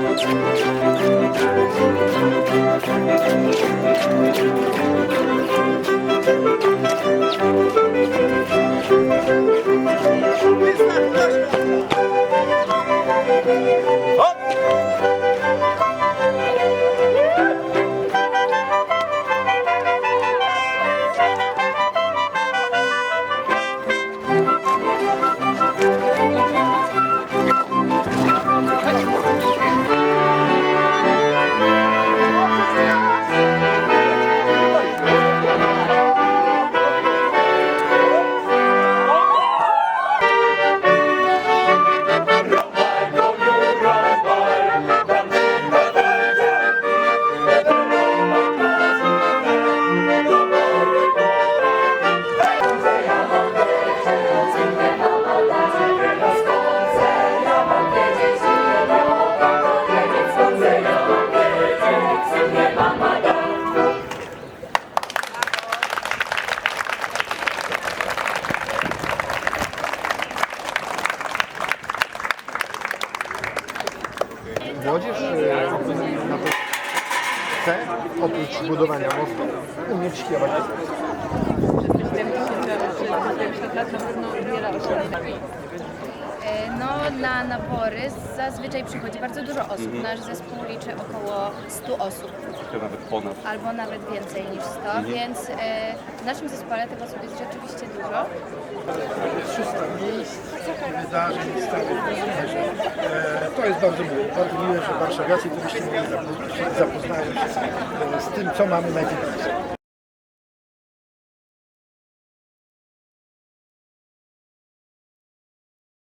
Thank you. Młodzież na to chce, oprócz budowania mostu, umieć śpiewać. E, No, na nabory zazwyczaj przychodzi bardzo dużo osób. Nasz zespół liczy około 100 osób, To nawet ponad. albo nawet więcej niż 100, więc e, w naszym zespole tych osób jest rzeczywiście dużo. 300 miejsc, wydarzeń, stałych wydarzeń. E, To jest bardzo miłe. Bardzo miłe, że warszawiacy mogli zapo- zapoznają się z, e, z tym, co mamy najpiękniejsze.